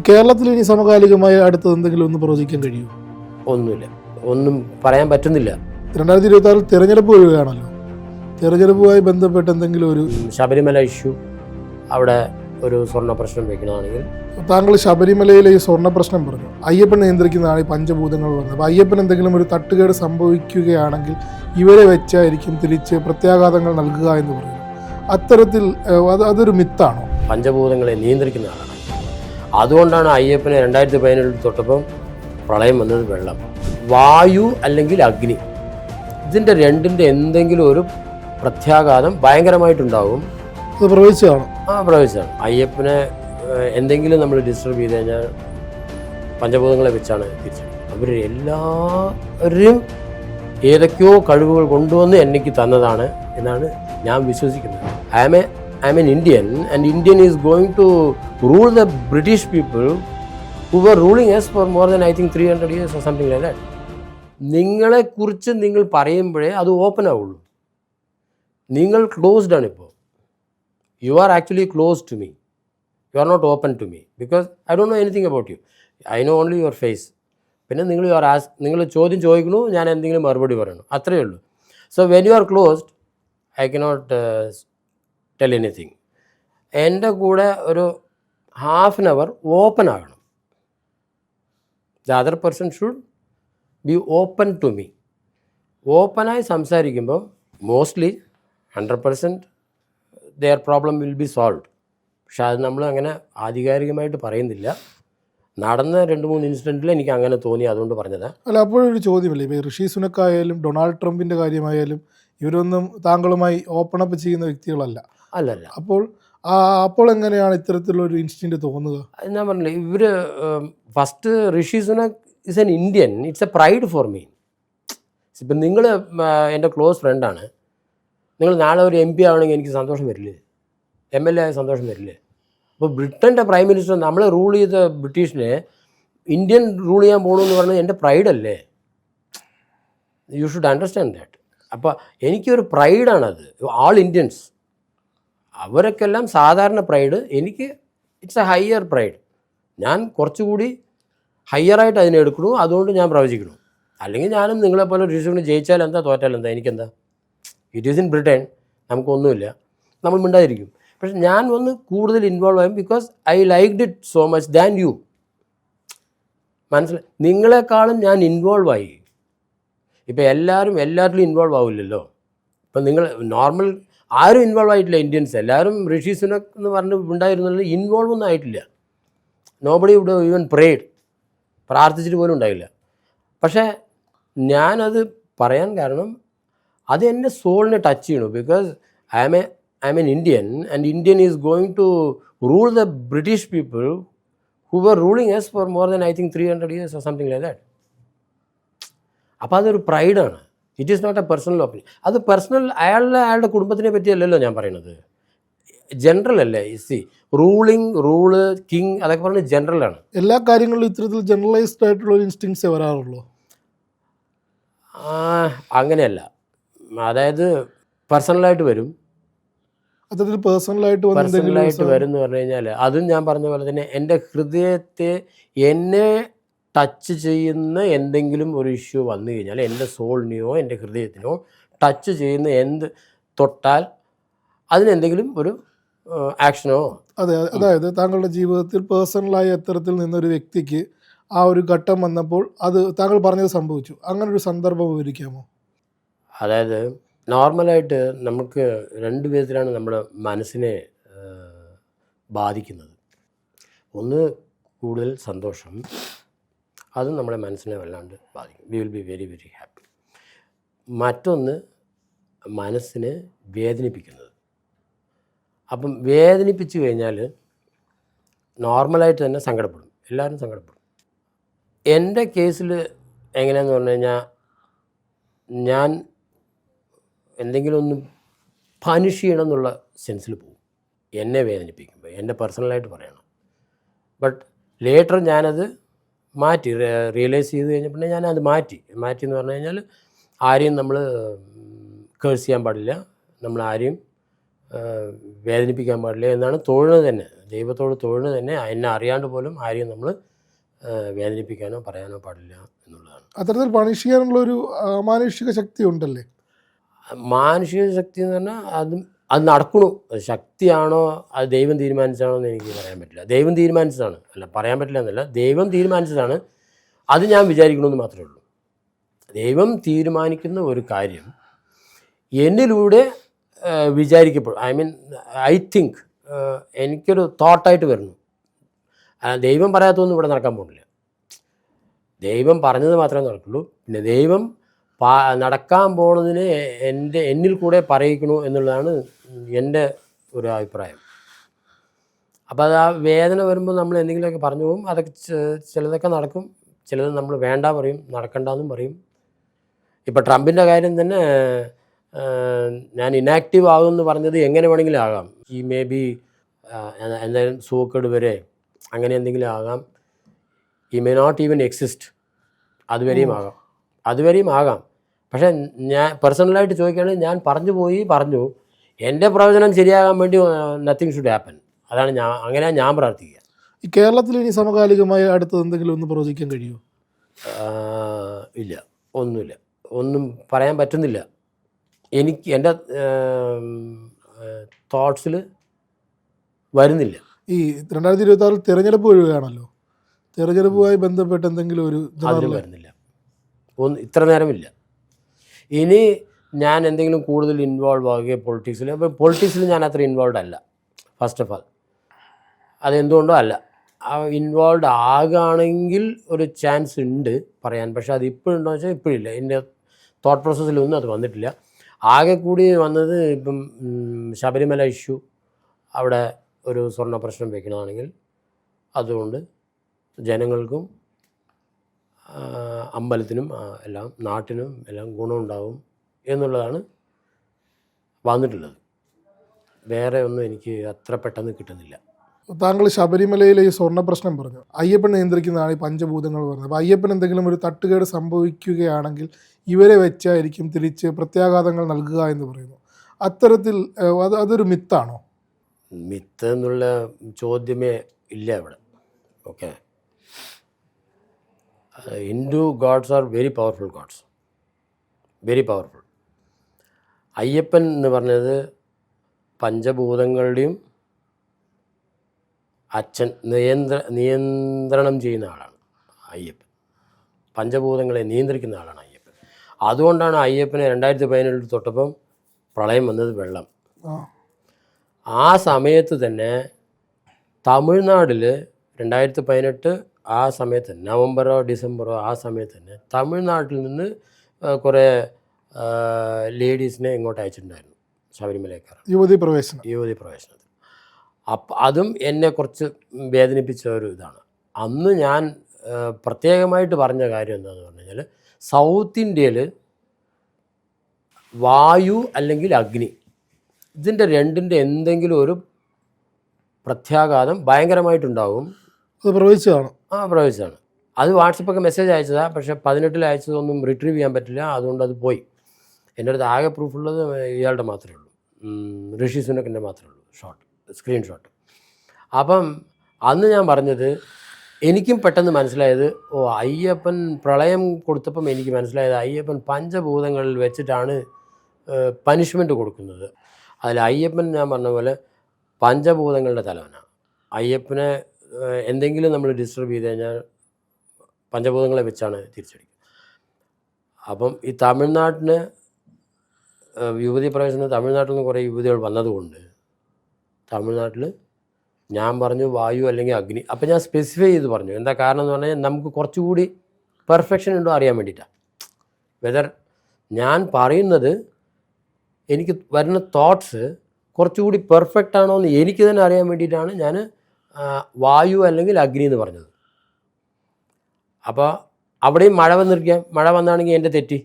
കേരളത്തിൽ ഇനി സമകാലികമായി അടുത്തത് എന്തെങ്കിലും ഒന്ന് പ്രവചിക്കാൻ കഴിയുമോ? ഒന്നുമില്ല. ഒന്നും പറയാൻ പറ്റുന്നില്ല. രണ്ടായിരത്തി ഇരുപത്തി ആറിൽ തിരഞ്ഞെടുപ്പ് വരികയാണല്ലോ. തിരഞ്ഞെടുപ്പുമായി ബന്ധപ്പെട്ട് എന്തെങ്കിലും ഒരു ശബരിമല ഇഷ്യൂ അവിടെ ഒരു സ്വർണ പ്രശ്നം വെക്കണമാണെങ്കിൽ താങ്കൾ ശബരിമലയിലെ ഈ സ്വർണ പ്രശ്നം പറഞ്ഞു. അയ്യപ്പൻ നിയന്ത്രിക്കുന്നതാണ് ഈ പഞ്ചഭൂതങ്ങൾ പറഞ്ഞത്. അപ്പോൾ അയ്യപ്പൻ എന്തെങ്കിലും ഒരു തട്ടുകേട് സംഭവിക്കുകയാണെങ്കിൽ ഇവരെ വെച്ചായിരിക്കും തിരിച്ച് പ്രത്യാഘാതങ്ങൾ നൽകുക എന്ന് പറയുന്നു അത്തരത്തിൽ അത് അതൊരു മിത്താണോ? പഞ്ചഭൂതങ്ങളെ നിയന്ത്രിക്കുന്ന ആളാണ് അതുകൊണ്ടാണ് അയ്യപ്പനെ രണ്ടായിരത്തി പതിനേഴിൽ തൊട്ടപ്പം പ്രളയം വന്നത് വെള്ളം. വായു അല്ലെങ്കിൽ അഗ്നി. ഇതിന്റെ രണ്ടിന്റെ എന്തെങ്കിലും ഒരു പ്രത്യാഘാതം ഭയങ്കരമായിട്ടുണ്ടാവും. അത് പ്രവചിച്ചതാണ് ആ പ്രവേശിച്ചാണ് അയ്യപ്പനെ എന്തെങ്കിലും നമ്മൾ ഡിസ്റ്റർബ് ചെയ്ത് കഴിഞ്ഞാൽ പഞ്ചഭൂതങ്ങളെ വെച്ചാണ് തിരിച്ചത് അവർ എല്ലാവരും ഏതൊക്കെയോ കഴിവുകൾ കൊണ്ടുവന്ന് എനിക്ക് തന്നതാണ് എന്നാണ് ഞാൻ വിശ്വസിക്കുന്നത്. I am a I am an Indian and Indian is going to rule the British people who were ruling us for more than I think three hundred years or something like that നിങ്ങളെക്കുറിച്ച് നിങ്ങൾ പറയുമ്പോഴേ അത് open ആവുള്ളൂ. നിങ്ങൾ closed ആണ് ഇപ്പോൾ you are actually close to me you are not open to me because I don't know anything about you I know only your face പിന്നെ നിങ്ങൾ യു ആർ ആസ് നിങ്ങൾ ചോദ്യം ചോദിക്കണു ഞാൻ എന്തെങ്കിലും മറുപടി പറയണു. അത്രയേ ഉള്ളൂ. So when you are closed I cannot tell anything എന്റെ കൂടെ ഒരു ഹാഫ് ആൻ അവർ ഓപ്പൺ ആകണം. The other person should be open to me ഓപ്പണായി സംസാരിക്കുമ്പോൾ mostly hundred percent there problem will be solve പക്ഷെ അത് നമ്മൾ അങ്ങനെ ആധികാരികമായിട്ട് പറയുന്നില്ല. നടന്ന രണ്ട് മൂന്ന് ഇൻസിഡന്റിൽ എനിക്ക് അങ്ങനെ തോന്നി അതുകൊണ്ട് പറഞ്ഞതാണ് അല്ല അപ്പോഴൊരു ചോദ്യമല്ലേ? ഇപ്പോൾ ഋഷി സുനക്കായാലും ഡൊണാൾഡ് ട്രംപിന്റെ കാര്യമായാലും ഇവരൊന്നും താങ്കളുമായി ഓപ്പൺ അപ്പ് ചെയ്യുന്ന വ്യക്തികളല്ല. അല്ലല്ല. അപ്പോൾ അപ്പോൾ എങ്ങനെയാണ് ഇത്തരത്തിലൊരു ഇൻസിഡന്റ് തോന്നുക? ഞാൻ പറഞ്ഞില്ല ഇവർ first Rishi Sunak is an Indian it's a pride for me ഇപ്പം നിങ്ങൾ എന്റെ ക്ലോസ് ഫ്രണ്ടാണ് നിങ്ങൾ നാളെ ഒരു എം പി ആവണമെങ്കിൽ എനിക്ക് സന്തോഷം വരില്ലേ? എം എൽ എ ആയ സന്തോഷം വരില്ലേ? അപ്പോൾ ബ്രിട്ടന്റെ പ്രൈം മിനിസ്റ്റർ നമ്മളെ റൂൾ ചെയ്ത ബ്രിട്ടീഷിനെ ഇന്ത്യൻ റൂൾ ചെയ്യാൻ പോകണമെന്ന് പറഞ്ഞാൽ എന്റെ പ്രൈഡല്ലേ യു ഷുഡ് അണ്ടർസ്റ്റാൻഡ് ദാറ്റ് അപ്പോൾ എനിക്കൊരു പ്രൈഡാണത് ആൾ ഇന്ത്യൻസ് അവരൊക്കെല്ലാം സാധാരണ പ്രൈഡ് എനിക്ക് ഇറ്റ്സ് എ ഹയർ പ്രൈഡ് ഞാൻ കുറച്ചുകൂടി ഹയറായിട്ട് അതിനെ എടുക്കണു. അതുകൊണ്ട് ഞാൻ പ്രവചിക്കണു. അല്ലെങ്കിൽ ഞാനും നിങ്ങളെപ്പോലെ ഋഷികൊണ്ട് ജയിച്ചാൽ എന്താ തോറ്റാൽ എന്താ? എനിക്കെന്താ? ഇറ്റ് ഈസ് ഇൻ ബ്രിട്ടൻ നമുക്കൊന്നുമില്ല. നമ്മൾ മിണ്ടാതിരിക്കും. പക്ഷെ ഞാൻ ഒന്ന് കൂടുതൽ ഇൻവോൾവ് ആയും because I liked it so much than you മനസ്സിലായി? നിങ്ങളെക്കാളും ഞാൻ ഇൻവോൾവ് ആയി. ഇപ്പം എല്ലാവരും എല്ലാവരിലും ഇൻവോൾവ് ആവില്ലല്ലോ. ഇപ്പം നിങ്ങൾ നോർമൽ ആരും ഇൻവോൾവ് ആയിട്ടില്ല ഇന്ത്യൻസ് എല്ലാവരും ഋഷി സുനക് എന്ന് പറഞ്ഞ് ഉണ്ടായിരുന്നില്ല ഇൻവോൾവ് ഒന്നും ആയിട്ടില്ല. നോബഡി ഇവിടെ ഈവൻ പ്രേഡ് പ്രാർത്ഥിച്ചിട്ട് പോലും ഉണ്ടായില്ല. പക്ഷേ ഞാനത് പറയാൻ കാരണം അത് എന്റെ സോളിനെ ടച്ച് ചെയ്യണു. Because I am a I am an Indian and Indian is going to rule the British people who were ruling us for more than I think three hundred years something like that അപ്പോൾ അതൊരു പ്രൈഡാണ് it is not a personal opinion അത് personal അയാളുടെ അയാളുടെ കുടുംബത്തിനെ പറ്റിയല്ലല്ലോ ഞാൻ പറയുന്നത്. General അല്ലേ? C ruling rule king അതൊക്കെ പറഞ്ഞ് ആണ്. എല്ലാ കാര്യങ്ങളിലും ഇത്തരത്തിൽ ജനറലൈസ്ഡ് ആയിട്ടുള്ള ഒരു ഇൻസ്റ്റിങ്സേ വരാറുള്ളൂ? അങ്ങനെയല്ല. അതായത് പേഴ്സണലായിട്ട് വരും. അത്തരത്തിൽ പേഴ്സണലായിട്ട് പേഴ്സണലായിട്ട് വരും എന്ന് പറഞ്ഞു കഴിഞ്ഞാൽ അതും ഞാൻ പറഞ്ഞ പോലെ തന്നെ എന്റെ ഹൃദയത്തെ എന്നെ ടച്ച് ചെയ്യുന്ന എന്തെങ്കിലും ഒരു ഇഷ്യൂ വന്നു കഴിഞ്ഞാൽ എന്റെ സോളിനെയോ എന്റെ ഹൃദയത്തിനോ ടച്ച് ചെയ്യുന്ന എന്ത് തൊട്ടാൽ അതിനെന്തെങ്കിലും ഒരു ആക്ഷനോ അതെ അതായത് താങ്കളുടെ ജീവിതത്തിൽ പേഴ്സണലായ എത്തരത്തിൽ നിന്നൊരു വ്യക്തിക്ക് ആ ഒരു ഘട്ടം വന്നപ്പോൾ അത് താങ്കൾ പറഞ്ഞത് സംഭവിച്ചു. അങ്ങനെ ഒരു സന്ദർഭം വിവരിക്കാമോ? അതായത് നോർമലായിട്ട് നമുക്ക് രണ്ട് വിധത്തിലാണ് നമ്മുടെ മനസ്സിനെ ബാധിക്കുന്നത്. ഒന്ന് കൂടുതൽ സന്തോഷം. അത് നമ്മുടെ മനസ്സിനെ വല്ലാണ്ട് ബാധിക്കും. We will be very very happy മറ്റൊന്ന് മനസ്സിനെ വേദനിപ്പിക്കുന്നത്. അപ്പം വേദനിപ്പിച്ചു കഴിഞ്ഞാൽ നോർമലായിട്ട് തന്നെ സങ്കടപ്പെടും. എല്ലാവരും സങ്കടപ്പെടും. എന്റെ കേസിൽ എങ്ങനെയാന്ന് പറഞ്ഞു കഴിഞ്ഞാൽ ഞാൻ എന്തെങ്കിലും ഒന്ന് പനിഷ് ചെയ്യണം എന്നുള്ള സെൻസിൽ പോകും. എന്നെ വേദനിപ്പിക്കുമ്പോൾ എന്റെ പേഴ്സണലായിട്ട് പറയണം. ബട്ട് ലേറ്റർ ഞാനത് മാറ്റി റിയലൈസ് ചെയ്ത് കഴിഞ്ഞപ്പോൾ ഞാനത് മാറ്റി മാറ്റി. എന്ന് പറഞ്ഞു കഴിഞ്ഞാൽ ആരെയും നമ്മൾ കേഴ്സ് ചെയ്യാൻ പാടില്ല. നമ്മൾ ആരെയും വേദനിപ്പിക്കാൻ പാടില്ല എന്നാണ് തൊഴിൽ തന്നെ. ദൈവത്തോട് തൊഴിൽ തന്നെ. എന്നെ അറിയാണ്ട് പോലും ആരെയും നമ്മൾ വേദനിപ്പിക്കാനോ പറയാനോ പാടില്ല എന്നുള്ളതാണ്. അത്തരത്തിൽ പണിഷ് ചെയ്യാനുള്ള ഒരു മാനുഷിക ശക്തി ഉണ്ടല്ലേ? മാനുഷിക ശക്തി എന്ന് പറഞ്ഞാൽ അതും അത് നടക്കണു. ശക്തിയാണോ? അത് ദൈവം തീരുമാനിച്ചതാണോ എന്ന് എനിക്ക് പറയാൻ പറ്റില്ല. ദൈവം തീരുമാനിച്ചതാണ്. അല്ല പറയാൻ പറ്റില്ല എന്നല്ല. ദൈവം തീരുമാനിച്ചതാണ്. അത് ഞാൻ വിചാരിക്കണമെന്ന് മാത്രമേ ഉള്ളൂ. ദൈവം തീരുമാനിക്കുന്ന ഒരു കാര്യം എന്നിലൂടെ വിചാരിക്കപ്പെടും. ഐ മീൻ ഐ തിങ്ക് എനിക്കൊരു തോട്ടായിട്ട് വരുന്നു. ദൈവം പറയാത്തതൊന്നും ഇവിടെ നടക്കാൻ പോകുന്നില്ല ദൈവം പറഞ്ഞത് മാത്രമേ നടക്കുള്ളൂ. പിന്നെ ദൈവം നടക്കാൻ പോണതിന് എന്റെ എന്നിൽ കൂടെ പറയിക്കണു എന്നുള്ളതാണ് എന്റെ ഒരു അഭിപ്രായം. അപ്പോൾ അത് ആ വേദന വരുമ്പോൾ നമ്മൾ എന്തെങ്കിലുമൊക്കെ പറഞ്ഞു പോകും അതൊക്കെ ചിലതൊക്കെ നടക്കും. ചിലത് നമ്മൾ വേണ്ട പറയും നടക്കണ്ടെന്നും പറയും. ഇപ്പോൾ ട്രംപിന്റെ കാര്യം തന്നെ ഞാൻ ഇനാക്റ്റീവ് ആകുമെന്ന് പറഞ്ഞത് എങ്ങനെ വേണമെങ്കിലും ആകാം. ഈ മേ ബി എന്തായാലും സൂക്കേട് വരെ അങ്ങനെ എന്തെങ്കിലും ആകാം. ഈ മേ നോട്ട് ഈവൻ എക്സിസ്റ്റ് അതുവരെയും ആകാം. അതുവരെയും ആകാം. പക്ഷേ ഞാൻ പേഴ്സണലായിട്ട് ചോദിക്കുകയാണെങ്കിൽ ഞാൻ പറഞ്ഞു പോയി പറഞ്ഞു. എന്റെ പ്രവചനം ശരിയാകാൻ വേണ്ടി നത്തിങ് ഷുഡ് ഹാപ്പൻ അതാണ് ഞാൻ അങ്ങനെ ഞാൻ പ്രാർത്ഥിക്കുക. ഈ കേരളത്തിൽ ഇനി സമകാലികമായി അടുത്തത് എന്തെങ്കിലും ഒന്ന് പ്രവചിക്കാൻ കഴിയുമോ? ഇല്ല. ഒന്നുമില്ല. ഒന്നും പറയാൻ പറ്റുന്നില്ല. എനിക്ക് എന്റെ തോട്ട്സിൽ വരുന്നില്ല. ഈ രണ്ടായിരത്തി ഇരുപത്തി ആറിൽ തിരഞ്ഞെടുപ്പ് വരികയാണല്ലോ. തിരഞ്ഞെടുപ്പുമായി ബന്ധപ്പെട്ട് എന്തെങ്കിലും ഒരു ഇത് വരുന്നില്ല. ഒന്ന് ഇത്ര നേരമില്ല. ഇനി ഞാൻ എന്തെങ്കിലും കൂടുതൽ ഇൻവോൾവ് ആകുകയോ പൊളിറ്റിക്സിൽ അപ്പോൾ പൊളിറ്റിക്സിൽ ഞാൻ അത്ര ഇൻവോൾവ് അല്ല. ഫസ്റ്റ് ഓഫ് ആൾ അതെന്തുകൊണ്ടോ അല്ല. ഇൻവോൾവ് ആകുകയാണെങ്കിൽ ഒരു ചാൻസ് ഉണ്ട് പറയാൻ പക്ഷേ അത് ഇപ്പോഴുണ്ടോ വെച്ചാൽ ഇപ്പോഴില്ല. എന്റെ തോട്ട് പ്രോസസ്സിലൊന്നും അത് വന്നിട്ടില്ല. ആകെ കൂടി വന്നത് ഇപ്പം ശബരിമല ഇഷ്യൂ അവിടെ ഒരു സ്വർണ പ്രശ്നം വയ്ക്കണമാണെങ്കിൽ അതുകൊണ്ട് ജനങ്ങൾക്കും അമ്പലത്തിനും എല്ലാം നാട്ടിനും എല്ലാം ഗുണമുണ്ടാവും. എന്നുള്ളതാണ് വന്നിട്ടുള്ളത്. വേറെ ഒന്നും എനിക്ക് അത്ര പെട്ടെന്ന് കിട്ടുന്നില്ല. താങ്കൾ ശബരിമലയിലെ ഈ സ്വർണ പ്രശ്നം പറഞ്ഞു. അയ്യപ്പൻ നിയന്ത്രിക്കുന്നതാണ് ഈ പഞ്ചഭൂതങ്ങൾ പറഞ്ഞത്. അപ്പോൾ അയ്യപ്പൻ എന്തെങ്കിലും ഒരു തട്ടുകേട് സംഭവിക്കുകയാണെങ്കിൽ ഇവരെ വെച്ചായിരിക്കും തിരിച്ച് പ്രത്യാഘാതങ്ങൾ നൽകുക എന്ന് പറയുന്നു. അത്തരത്തിൽ അത് അതൊരു മിത്താണോ? മിത്ത് എന്നുള്ള ചോദ്യമേ ഇല്ല ഇവിടെ. Okay. Hindu gods are very powerful gods. Very powerful. Ayyappan എന്ന് പറഞ്ഞത് പഞ്ചഭൂതങ്ങളുടെയും അച്ഛൻ നിയന്ത്ര നിയന്ത്രണം ചെയ്യുന്ന ആളാണ് അയ്യപ്പൻ. പഞ്ചഭൂതങ്ങളെ നിയന്ത്രിക്കുന്ന ആളാണ് അയ്യപ്പൻ. അതുകൊണ്ടാണ് അയ്യപ്പനെ രണ്ടായിരത്തി പതിനെട്ടിൽ തൊട്ടപ്പം പ്രളയം വന്നത് വെള്ളം. ആ. ആ സമയത്ത് തന്നെ തമിഴ്നാട്ടിൽ രണ്ടായിരത്തി പതിനെട്ട് ആ സമയത്ത് നവംബറോ ഡിസംബറോ ആ സമയത്ത് തന്നെ തമിഴ്നാട്ടിൽ നിന്ന് കുറേ ലേഡീസിനെ ഇങ്ങോട്ട് അയച്ചിട്ടുണ്ടായിരുന്നു ശബരിമലക്കാർ യുവതി പ്രവേശനം. യുവതി പ്രവേശനത്തിൽ അപ്പം അതും എന്നെ കുറച്ച് വേദനിപ്പിച്ച ഒരു ഇതാണ്. അന്ന് ഞാൻ പ്രത്യേകമായിട്ട് പറഞ്ഞ കാര്യം എന്താണെന്ന് പറഞ്ഞു കഴിഞ്ഞാൽ സൗത്ത് ഇന്ത്യയിൽ വായു അല്ലെങ്കിൽ അഗ്നി ഇതിന്റെ രണ്ടിന്റെ എന്തെങ്കിലും ഒരു പ്രത്യാഘാതം ഭയങ്കരമായിട്ടുണ്ടാവും. അത് പ്രവചിച്ചതാണ്. ആ പ്രവേശിച്ചതാണ് അത് വാട്സപ്പൊക്കെ മെസ്സേജ് അയച്ചതാണ് പക്ഷേ പതിനെട്ടിൽ അയച്ചതൊന്നും റിട്രീവ് ചെയ്യാൻ പറ്റില്ല അതുകൊണ്ട് അത് പോയി. എന്റെ അടുത്ത് ആകെ പ്രൂഫുള്ളത് ഇയാളുടെ മാത്രമേ ഉള്ളൂ. ഋഷി സുനക്കിന്റെ മാത്രമേ ഉള്ളൂ ഷോട്ട് സ്ക്രീൻഷോട്ട് അപ്പം അന്ന് ഞാൻ പറഞ്ഞത് എനിക്കും പെട്ടെന്ന് മനസ്സിലായത് ഓ അയ്യപ്പൻ പ്രളയം കൊടുത്തപ്പം എനിക്ക് മനസ്സിലായത് അയ്യപ്പൻ പഞ്ചഭൂതങ്ങളിൽ വെച്ചിട്ടാണ് പനിഷ്മെന്റ് കൊടുക്കുന്നത്. അതിൽ അയ്യപ്പൻ ഞാൻ പറഞ്ഞ പോലെ പഞ്ചഭൂതങ്ങളുടെ തലവനാണ് അയ്യപ്പനെ എന്തെങ്കിലും നമ്മൾ ഡിസ്റ്റർബ് ചെയ്ത് കഴിഞ്ഞാൽ പഞ്ചഭൂതങ്ങളെ വെച്ചാണ് തിരിച്ചടിക്കുക. അപ്പം ഈ തമിഴ്നാട്ടിന് യുവതി പ്രവേശനം തമിഴ്നാട്ടിൽ നിന്ന് കുറേ യുവതികൾ വന്നതുകൊണ്ട് തമിഴ്നാട്ടിൽ ഞാൻ പറഞ്ഞു വായു അല്ലെങ്കിൽ അഗ്നി. അപ്പം ഞാൻ സ്പെസിഫൈ ചെയ്ത് പറഞ്ഞു. എന്താ കാരണം എന്ന് പറഞ്ഞാൽ നമുക്ക് കുറച്ചുകൂടി പെർഫെക്ഷൻ ഉണ്ടോ അറിയാൻ വേണ്ടിയിട്ടാണ് വെതർ ഞാൻ പറയുന്നത് എനിക്ക് വരുന്ന തോട്ട്സ് കുറച്ചുകൂടി പെർഫെക്റ്റ് ആണോ എന്ന് എനിക്ക് തന്നെ അറിയാൻ വേണ്ടിയിട്ടാണ് ഞാൻ വായു അല്ലെങ്കിൽ അഗ്നി എന്ന് പറഞ്ഞത്. അപ്പോൾ അവിടെയും മഴ വന്നിരിക്കാം മഴ വന്നാണെങ്കിൽ എന്റെ തെറ്റി.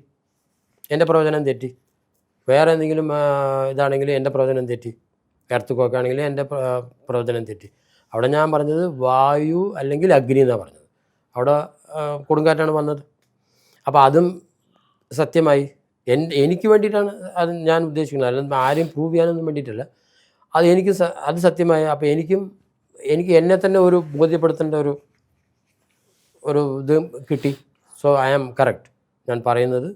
എന്റെ പ്രവചനം തെറ്റി. വേറെ എന്തെങ്കിലും ഇതാണെങ്കിൽ എന്റെ പ്രവചനം തെറ്റി. എർത്തുക്കോക്ക് ആണെങ്കിൽ എന്റെ പ്രവചനം തെറ്റി. അവിടെ ഞാൻ പറഞ്ഞത് വായു അല്ലെങ്കിൽ അഗ്നി എന്നാണ് പറഞ്ഞത്. അവിടെ കൊടുങ്കാറ്റാണ് വന്നത്. അപ്പോൾ അതും സത്യമായി. എൻ എനിക്ക് വേണ്ടിയിട്ടാണ് അത് ഞാൻ ഉദ്ദേശിക്കുന്നത്. അല്ലെങ്കിൽ ആരെയും പ്രൂവ് ചെയ്യാനൊന്നും വേണ്ടിയിട്ടല്ല. അത് എനിക്ക് അത് സത്യമായ. അപ്പോൾ എനിക്കും എനിക്ക് എന്നെ തന്നെ ഒരു ബോധ്യപ്പെടുത്തേണ്ട ഒരു ഒരു ഇത് കിട്ടി. സോ ഐ ആം കറക്റ്റ് ഞാൻ പറയുന്നത്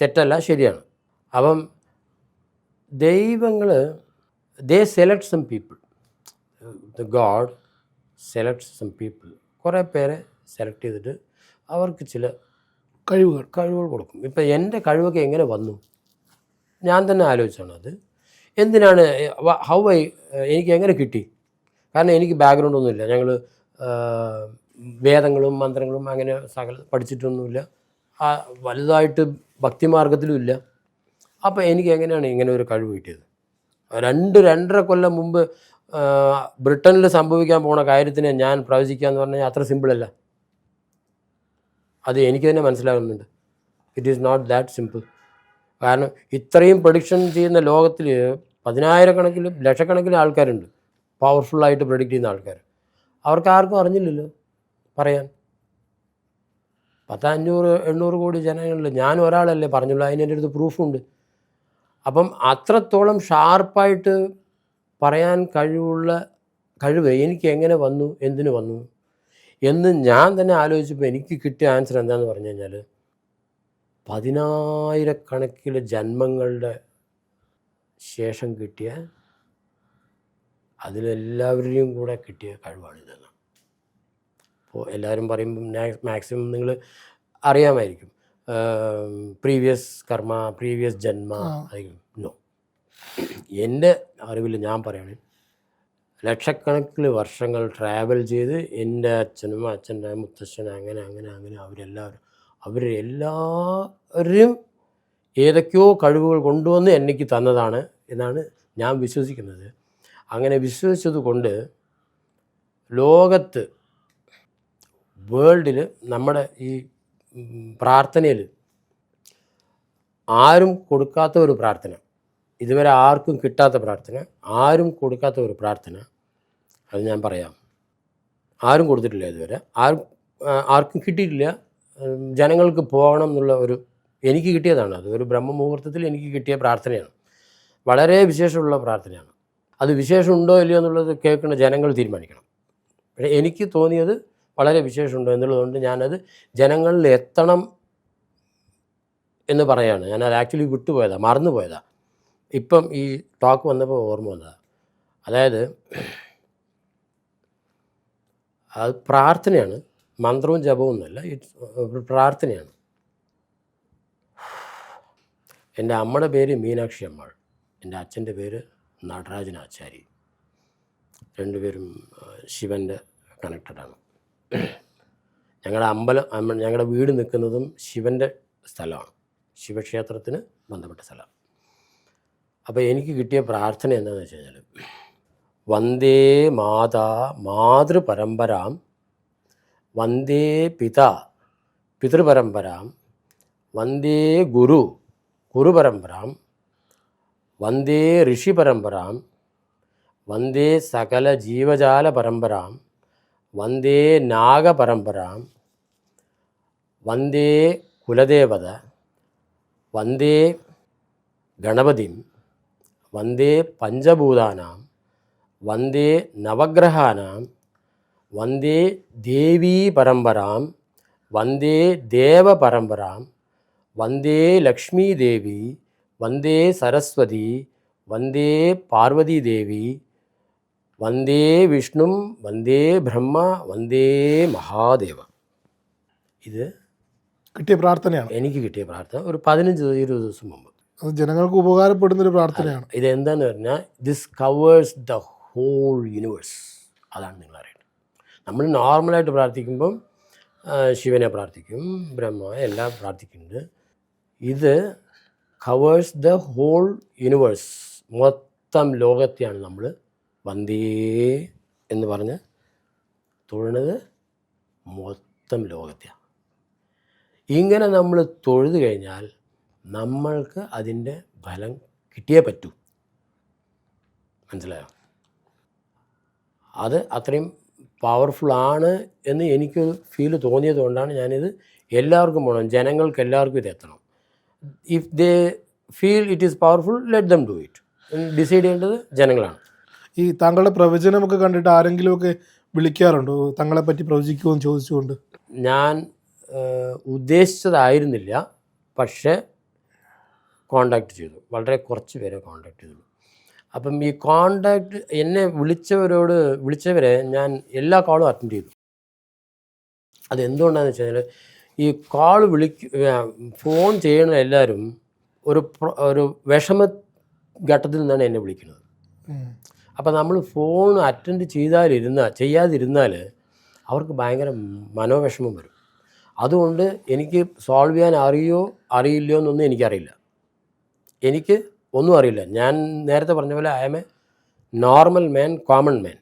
തെറ്റല്ല ശരിയാണ്. അപ്പം ദൈവങ്ങൾ they select some people the god select some people കുറേ പേരെ സെലക്ട് ചെയ്തിട്ട് അവർക്ക് ചില കഴിവുകൾ. കഴിവുകൾ കൊടുക്കും. ഇപ്പം എന്റെ കഴിവൊക്കെ എങ്ങനെ വന്നു? ഞാൻ തന്നെ ആലോചിച്ചാണ് അത്. എന്തിനാണ് ഹൗ ഐ എനിക്ക് എങ്ങനെ കിട്ടി? കാരണം എനിക്ക് ബാക്ക്ഗ്രൗണ്ട് ഒന്നുമില്ല. ഞങ്ങൾ വേദങ്ങളും മന്ത്രങ്ങളും അങ്ങനെ സകല പഠിച്ചിട്ടൊന്നുമില്ല. വലുതായിട്ട് ഭക്തിമാർഗത്തിലും ഇല്ല. അപ്പോൾ എനിക്ക് എങ്ങനെയാണ് ഇങ്ങനെ ഒരു കഴിവ് കിട്ടിയത്? രണ്ട് രണ്ടര കൊല്ലം മുമ്പ് ബ്രിട്ടനിൽ സംഭവിക്കാൻ പോണ കാര്യത്തിന് ഞാൻ പ്രവചിക്കുക എന്ന് പറഞ്ഞാൽ അത്ര സിമ്പിളല്ല അത് എനിക്ക് തന്നെ മനസ്സിലാകുന്നുണ്ട്. It is not that simple കാരണം ഇത്രയും പ്രഡിക്ഷൻ ചെയ്യുന്ന ലോകത്തിൽ പതിനായിരക്കണക്കിന് ലക്ഷക്കണക്കിന് ആൾക്കാരുണ്ട്. പവർഫുള്ളായിട്ട് പ്രഡിക്റ്റ് ചെയ്യുന്ന ആൾക്കാർ അവർക്ക് ആർക്കും അറിഞ്ഞില്ലല്ലോ പറയാൻ. പത്ത് അഞ്ഞൂറ് എണ്ണൂറ് കോടി ജനങ്ങളിൽ ഞാൻ ഒരാളല്ലേ പറഞ്ഞുള്ളൂ. അതിന് അടുത്ത് പ്രൂഫുണ്ട് അപ്പം അത്രത്തോളം ഷാർപ്പായിട്ട് പറയാൻ കഴിവുള്ള കഴിവ് എനിക്ക് എങ്ങനെ വന്നു? എന്തിനു വന്നു? എന്ന് ഞാൻ തന്നെ ആലോചിച്ചപ്പോൾ എനിക്ക് കിട്ടിയ ആൻസർ എന്താണെന്ന് പറഞ്ഞു കഴിഞ്ഞാൽ പതിനായിരക്കണക്കിന് ജന്മങ്ങളുടെ ശേഷം കിട്ടിയ അതിലെല്ലാവരുടെയും കൂടെ കിട്ടിയ കഴിവാണിതെന്ന് അപ്പോൾ എല്ലാവരും പറയുമ്പം മാക്സിമം നിങ്ങൾ അറിയാമായിരിക്കും. പ്രീവിയസ് കർമ്മ പ്രീവിയസ് ജന്മ നോ എന്റെ അറിവിൽ ഞാൻ പറയുകയാണ് ലക്ഷക്കണക്കിന് വർഷങ്ങൾ ട്രാവൽ ചെയ്ത് എന്റെ അച്ഛനും അച്ഛന്റെ മുത്തച്ഛൻ അങ്ങനെ അങ്ങനെ അങ്ങനെ അവരെല്ലാവരും അവരെല്ലാവരും ഏതൊക്കെയോ കഴിവുകൾ കൊണ്ടുവന്ന് എനിക്ക് തന്നതാണ് എന്നാണ് ഞാൻ വിശ്വസിക്കുന്നത്. അങ്ങനെ വിശ്വസിച്ചത് കൊണ്ട് ലോകത്ത് വേൾഡിൽ നമ്മുടെ ഈ പ്രാർത്ഥനയിൽ ആരും കൊടുക്കാത്ത ഒരു പ്രാർത്ഥന. ഇതുവരെ ആർക്കും കിട്ടാത്ത പ്രാർത്ഥന. ആരും കൊടുക്കാത്ത ഒരു പ്രാർത്ഥന. അത് ഞാൻ പറയാം. ആരും കൊടുത്തിട്ടില്ല ഇതുവരെ. ആർ ആർക്കും കിട്ടിയിട്ടില്ല. ജനങ്ങൾക്ക് പോകണം എന്നുള്ള ഒരു എനിക്ക് കിട്ടിയതാണ്. അത് ഒരു ബ്രഹ്മമുഹൂർത്തത്തിൽ എനിക്ക് കിട്ടിയ പ്രാർത്ഥനയാണ്. വളരെ വിശേഷമുള്ള പ്രാർത്ഥനയാണ്. അത് വിശേഷമുണ്ടോ ഇല്ലയോ എന്നുള്ളത് കേൾക്കുന്ന ജനങ്ങൾ തീരുമാനിക്കണം. പക്ഷേ എനിക്ക് തോന്നിയത് വളരെ വിശേഷമുണ്ടോ എന്നുള്ളതുകൊണ്ട് ഞാനത് ജനങ്ങളിൽ എത്തണം എന്ന് പറയാണ്. ഞാനത് ആക്ച്വലി വിട്ടുപോയതാണ് മറന്നുപോയതാണ് ഇപ്പം ഈ ടോക്ക് വന്നപ്പോൾ ഓർമ്മ വന്നതാണ് അതായത് അത് പ്രാർത്ഥനയാണ് മന്ത്രവും ജപവും ഇറ്റ്സ് പ്രാർത്ഥനയാണ്. എന്റെ അമ്മയുടെ പേര് മീനാക്ഷി അമ്മ എന്റെ അച്ഛന്റെ പേര് നടരാജൻ ആചാരി. രണ്ടുപേരും ശിവന്റെ കണക്റ്റഡാണ് ഞങ്ങളുടെ അമ്പലം ഞങ്ങളുടെ വീട് നിൽക്കുന്നതും ശിവന്റെ സ്ഥലമാണ്. ശിവക്ഷേത്രത്തിന് ബന്ധപ്പെട്ട സ്ഥലം. അപ്പോൾ എനിക്ക് കിട്ടിയ പ്രാർത്ഥന എന്താണെന്ന് വെച്ച് കഴിഞ്ഞാൽ വന്ദേ മാതാ മാതൃപരമ്പരാം വന്ദേ പിത പിതൃപരമ്പരാം വന്ദേ ഗുരു ഗുരുപരമ്പരാം വന്ദേ ഋഷിപരമ്പരാം വന്ദേ സകല ജീവജാല പരമ്പരാം വന്ദേ നാഗപരമ്പരാം വന്ദേ കുലദേവത വന്ദേ ഗണപതിം വന്ദേ പഞ്ചഭൂതാനാം വന്ദേ നവഗ്രഹാനാം വന്ദേ ദേവീ പരമ്പരാം വന്ദേ ദേവപരമ്പരാം വന്ദേ ലക്ഷ്മീദേവി വന്ദേ സരസ്വതി വന്ദേ പാർവതീദേവി വന്ദേ വിഷ്ണു വന്ദേ ബ്രഹ്മ വന്ദേ മഹാദേവ. ഇത് കിട്ടിയ പ്രാർത്ഥനയാണ്. എനിക്ക് കിട്ടിയ പ്രാർത്ഥന ഒരു പതിനഞ്ച് ഇരുപത് ദിവസം മുമ്പ്. അത് ജനങ്ങൾക്ക് ഉപകാരപ്പെടുന്ന ഒരു പ്രാർത്ഥനയാണ്. ഇത് എന്താന്ന് പറഞ്ഞാൽ this covers the whole universe അതാണ് നിങ്ങൾ അറിയേണ്ടത്. നമ്മൾ നോർമലായിട്ട് പ്രാർത്ഥിക്കുമ്പം ശിവനെ പ്രാർത്ഥിക്കും ബ്രഹ്മ എല്ലാം പ്രാർത്ഥിക്കുന്നുണ്ട്. ഇത് കവേഴ്സ് ദ ഹോൾ യൂണിവേഴ്സ് മൊത്തം ലോകത്തെയാണ് നമ്മൾ വന്ദേ എന്ന് പറഞ്ഞ് തൊഴുന്നത് മൊത്തം ലോകത്തെയാണ് ഇങ്ങനെ നമ്മൾ തൊഴുതു കഴിഞ്ഞാൽ നമ്മൾക്ക് അതിന്റെ ഫലം കിട്ടിയേ പറ്റൂ. മനസ്സിലായോ? അത് അത്രയും പവർഫുള്ളാണ് എന്ന് എനിക്ക് ഫീൽ തോന്നിയത് കൊണ്ടാണ് ഞാനിത് എല്ലാവർക്കും പോകണം. ജനങ്ങൾക്ക് എല്ലാവർക്കും ഇത് എത്തണം. If they feel it is powerful let them do it decide ചെയ്യേണ്ടത് ജനങ്ങളാണ്. ഈ താങ്കളുടെ പ്രവചനമൊക്കെ കണ്ടിട്ട് ആരെങ്കിലുമൊക്കെ വിളിക്കാറുണ്ടോ? തങ്ങളെ പറ്റി പ്രവചിക്കുമോ എന്ന് ചോദിച്ചുകൊണ്ട്? ഞാൻ ഉദ്ദേശിച്ചതായിരുന്നില്ല. പക്ഷേ കോണ്ടാക്ട് ചെയ്തു. വളരെ കുറച്ച് പേരെ കോണ്ടാക്ട് ചെയ്തു അപ്പം ഈ കോണ്ടാക്ട് എന്നെ വിളിച്ചവരോട് വിളിച്ചവരെ ഞാൻ എല്ലാ കോളും അറ്റൻഡ് ചെയ്തു. അതെന്തുകൊണ്ടാണെന്ന് വെച്ച് കഴിഞ്ഞാൽ ഈ കോൾ വിളിക്ക ഫോൺ ചെയ്യണ എല്ലാവരും ഒരു ഒരു വിഷമ ഘട്ടത്തിൽ നിന്നാണ് എന്നെ വിളിക്കുന്നത്. ഉം. അപ്പം നമ്മൾ ഫോൺ അറ്റൻഡ് ചെയ്താലിരുന്നാൽ ചെയ്യാതിരുന്നാൽ അവർക്ക് ഭയങ്കര മനോവിഷമം വരും. അതുകൊണ്ട് എനിക്ക് സോൾവ് ചെയ്യാൻ അറിയോ അറിയില്ലയോ എന്നൊന്നും എനിക്കറിയില്ല. എനിക്ക് ഒന്നും അറിയില്ല. ഞാൻ നേരത്തെ പറഞ്ഞ പോലെ I'm a normal man common man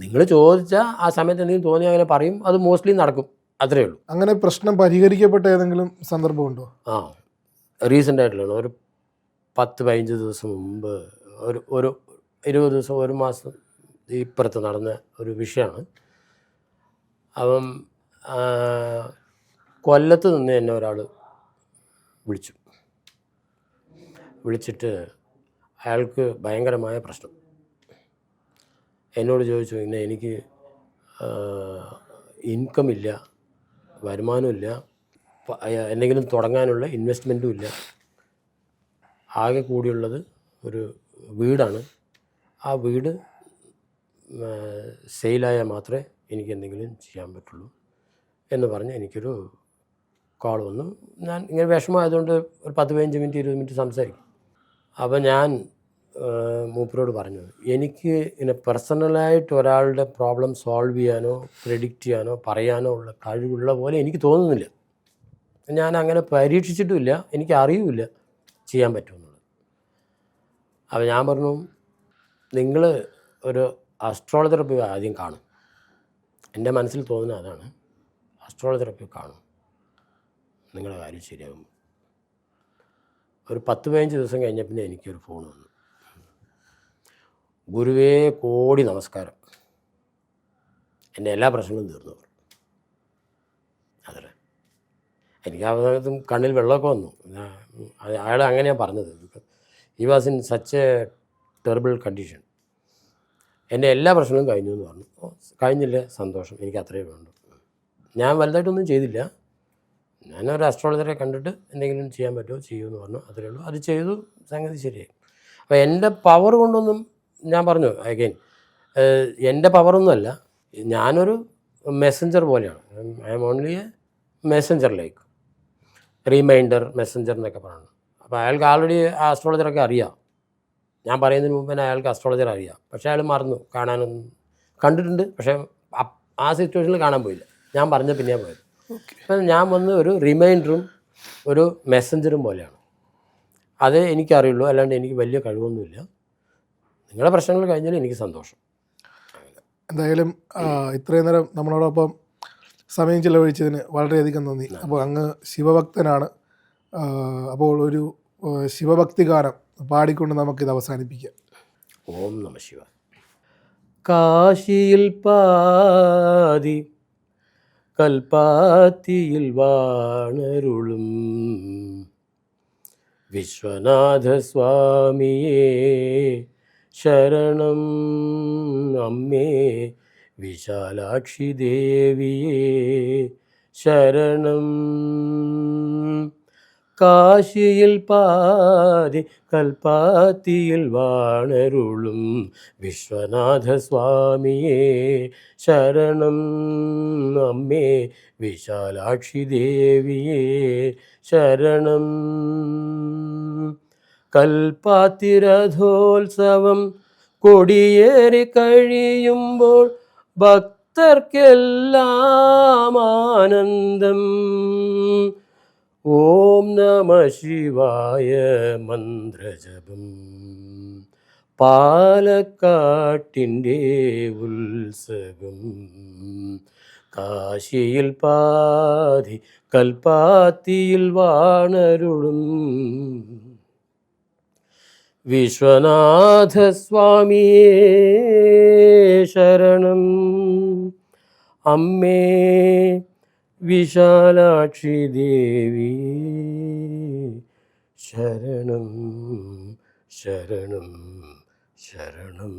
നിങ്ങൾ ചോദിച്ചാൽ ആ സമയത്ത് എന്തെങ്കിലും തോന്നി അങ്ങനെ പറയും. അത് മോസ്റ്റ്ലി നടക്കും. അത്രയേ ഉള്ളൂ. അങ്ങനെ പ്രശ്നം പരിഹരിക്കപ്പെട്ട ഏതെങ്കിലും സന്ദർഭമുണ്ടോ ആ. റീസെന്റ് ആയിട്ടുള്ള ഒരു പത്ത് പതിനഞ്ച് ദിവസം മുമ്പ് ഒരു ഒരു ഇരുപത് ദിവസം ഒരു മാസം ഇപ്പുറത്ത് നടന്ന ഒരു വിഷയമാണ്. അപ്പം കൊല്ലത്ത് നിന്ന് എന്നെ ഒരാൾ വിളിച്ചു. വിളിച്ചിട്ട് അയാൾക്ക് ഭയങ്കരമായ പ്രശ്നം. എന്നോട് ചോദിച്ചു ഇന്ന് എനിക്ക് ഇൻകം ഇല്ല വരുമാനമില്ല എന്തെങ്കിലും തുടങ്ങാനുള്ള ഇൻവെസ്റ്റ്മെന്റും ഇല്ല. ആകെ കൂടിയുള്ളത് ഒരു വീടാണ്. ആ വീട് സെയിലായാൽ മാത്രമേ എനിക്ക് എന്തെങ്കിലും ചെയ്യാൻ പറ്റുള്ളൂ എന്ന് പറഞ്ഞ് എനിക്കൊരു കോൾ വന്നു. ഞാൻ ഇങ്ങനെ വിഷമമായതുകൊണ്ട് ഒരു പത്ത് പതിനഞ്ച് മിനിറ്റ് ഇരുപത് മിനിറ്റ് സംസാരിക്കും. അപ്പോൾ ഞാൻ മൂപ്പരോട് പറഞ്ഞു എനിക്ക് ഇങ്ങനെ പേഴ്സണലായിട്ട് ഒരാളുടെ പ്രോബ്ലം സോൾവ് ചെയ്യാനോ പ്രെഡിക്റ്റ് ചെയ്യാനോ പറയാനോ ഉള്ള കഴിവുള്ള പോലെ എനിക്ക് തോന്നുന്നില്ല. ഞാൻ അങ്ങനെ പരീക്ഷിച്ചിട്ടുമില്ല. എനിക്ക് അറിയില്ല ചെയ്യാൻ പറ്റുമെന്നുള്ളത്. അപ്പോൾ ഞാൻ പറഞ്ഞു നിങ്ങൾ ഒരു അസ്ട്രോളജറെ പോയി ആദ്യം കാണും. എന്റെ മനസ്സിൽ തോന്നുന്നത് അതാണ്. അസ്ട്രോളജറെ പോയി കാണും. നിങ്ങളുടെ കാര്യം ശരിയാകും ഒരു പത്ത് പതിനഞ്ച് ദിവസം കഴിഞ്ഞ പിന്നെ എനിക്കൊരു ഫോൺ വന്നു. ഗുരുവേ കോടി നമസ്കാരം. എന്റെ എല്ലാ പ്രശ്നങ്ങളും തീർന്നു. അതെ എനിക്ക് ആ സമയത്തും കണ്ണിൽ വെള്ളമൊക്കെ വന്നു. അയാൾ അങ്ങനെയാണ് പറഞ്ഞത്. ഈ was in such a terrible condition എന്റെ എല്ലാ പ്രശ്നങ്ങളും കഴിഞ്ഞു എന്ന് പറഞ്ഞു. കഴിഞ്ഞില്ല സന്തോഷം. എനിക്ക് അത്രയേ വേണ്ടു. ഞാൻ വലുതായിട്ടൊന്നും ചെയ്തില്ല. ഞാൻ ഒരു അസ്ട്രോളജറെ കണ്ടിട്ട് എന്തെങ്കിലും ചെയ്യാൻ പറ്റുമോ ചെയ്യുമെന്ന് പറഞ്ഞു. അത്രയേ ഉള്ളൂ. അത് ചെയ്തു. സംഗതി ശരിയായി. അപ്പോൾ എന്റെ പവർ കൊണ്ടൊന്നും ഞാൻ പറഞ്ഞു അഗൈൻ എന്റെ പവറൊന്നുമല്ല ഞാനൊരു മെസ്സഞ്ചർ പോലെയാണ്. I'm only a messenger like reminder messenger എന്നൊക്കെ പറയണം. അപ്പോൾ അയാൾക്ക് ആൾറെഡി ആ അസ്ട്രോളജറൊക്കെ അറിയാം. ഞാൻ പറയുന്നതിന് മുമ്പ് തന്നെ അയാൾക്ക് അസ്ട്രോളജർ അറിയാം. പക്ഷേ അയാൾ മറന്നു. കാണാനൊന്നും കണ്ടിട്ടുണ്ട്. പക്ഷേ ആ സിറ്റുവേഷനിൽ കാണാൻ പോയില്ല. ഞാൻ പറഞ്ഞ പിന്നെ പോയത്. അപ്പം ഞാൻ വന്ന് ഒരു റിമൈൻഡറും ഒരു മെസ്സഞ്ചറും പോലെയാണ്. അത് എനിക്കറിയുള്ളൂ. അല്ലാണ്ട് എനിക്ക് വലിയ കഴിവൊന്നുമില്ല. നിങ്ങളുടെ പ്രശ്നങ്ങൾ കഴിഞ്ഞാൽ എനിക്ക് സന്തോഷം. എന്തായാലും ഇത്രയും നേരം നമ്മളോടൊപ്പം സമയം ചിലവഴിച്ചതിന് വളരെയധികം നന്ദി. അപ്പോൾ അങ്ങ് ശിവഭക്തനാണ്. അപ്പോൾ ഒരു ശിവഭക്തി ഗാനം പാടിക്കൊണ്ട് നമുക്കിത് അവസാനിപ്പിക്കാം. ഓം നമ ശിവ. കാശിയിൽ പാതി കൽപ്പാത്തിയിൽ വാണരുളും. വിശ്വനാഥ സ്വാമിയേ ശരണം അമ്മേ. വിശാലാക്ഷി ദേവിയേ ശരണം. കാശിയിൽ പാതി കൽപ്പാത്തിയിൽ വാണരുളും. വിശ്വനാഥ സ്വാമിയേ ശരണം അമ്മേ വിശാലാക്ഷി ദേവിയെ ശരണം. കൽപ്പാത്തിരഥോത്സവം കൊടിയേറി കഴിയുമ്പോൾ ഭക്തർക്കെല്ലാം ആനന്ദം. ഓം നമ ശിവായ മന്ത്രജപം. പാലക്കാട്ടിന്റെ ഉത്സവം. കാശിയിൽ പാതി കൽപ്പാത്തിയിൽ വാണരുളും. വിശ്വനാഥസ്വാമിയെ ശരണം. അമ്മേ വിശാലാക്ഷി ദേവി. ശരണം ശരണം ശരണം.